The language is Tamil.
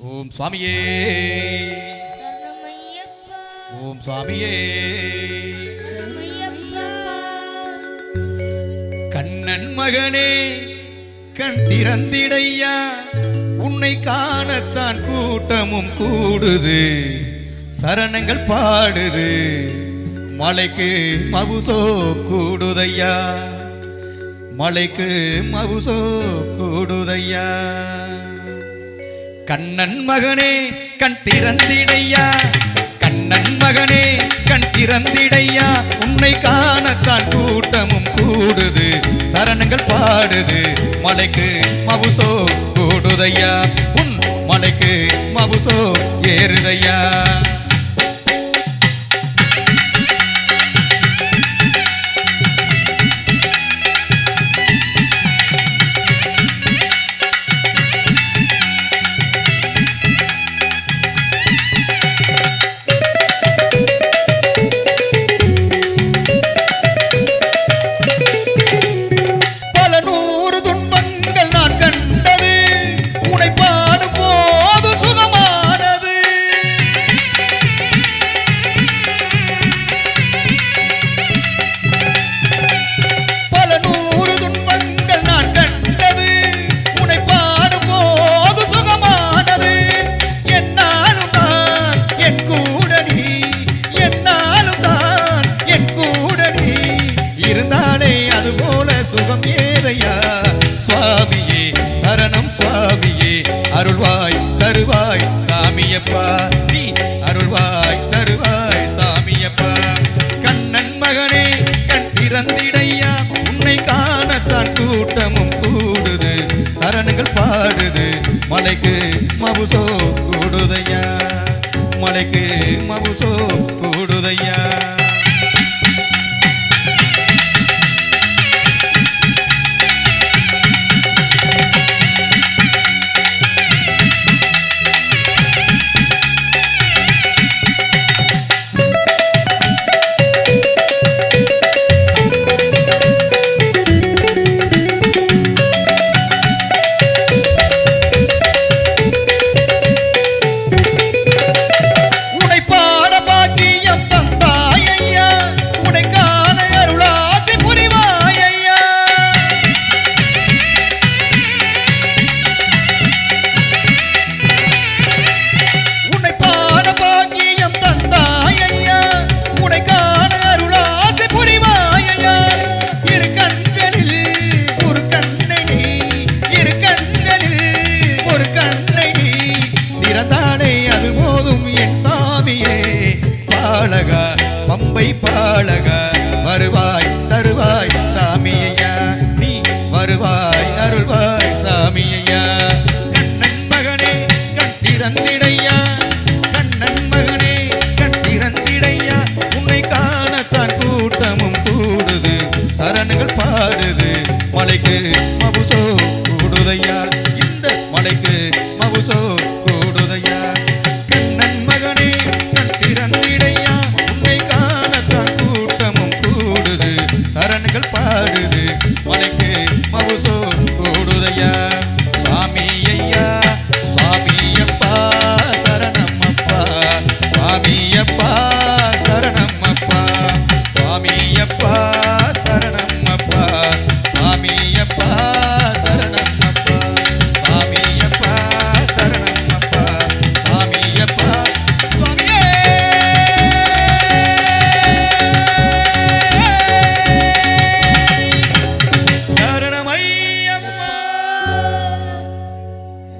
ஓம் சுவாமியே. ஓம் சுவாமியே. கண்ணன் மகனே கண் திறந்திடையா உன்னை காணத்தான் கூட்டமும் கூடுது. சரணங்கள் பாடுது மலைக்கு மவுசோ கூடுதையா. மலைக்கு மவுசோ கூடுதையா. கண்ணன் மகனே கண் திறந்திடையா? கண்ணன் மகனே கண் திறந்திடையா? உன்னை காணத்தான் கூட்டமும் கூடுது சரணங்கள் பாடுது. மலைக்கு மவுசோ கூடுதையா? உன் மலைக்கு மவுசோ ஏறுதையா? அருள்வாய் தருவாய் சாமியப்பா. நீ அருள்வாய் தருவாய் சாமியப்பா. கண்ணன் மகனே கண் திறந்திடையா உன்னை காணத்தான் கூட்டமும் கூடுது. சரணங்கள் பாடுது மலைக்கு மபுசோ கூடுதையா. மலைக்கு மபுசோ கூடுதையா. கோவை பாலக வருவாய் தருவாய் சாமி ஐயா நீ வருவாய் அருள்வாய் சாமி ஐயா கண்ணன் மகனே கண் திறந்திடையா? கண்ணன் மகனே கண் திறந்திடையா? உன்னை காணத்தான் கூட்டமும் கூடுது சரணுகள் பாடுது மலைக்கு மபுசோ கூடுதையா?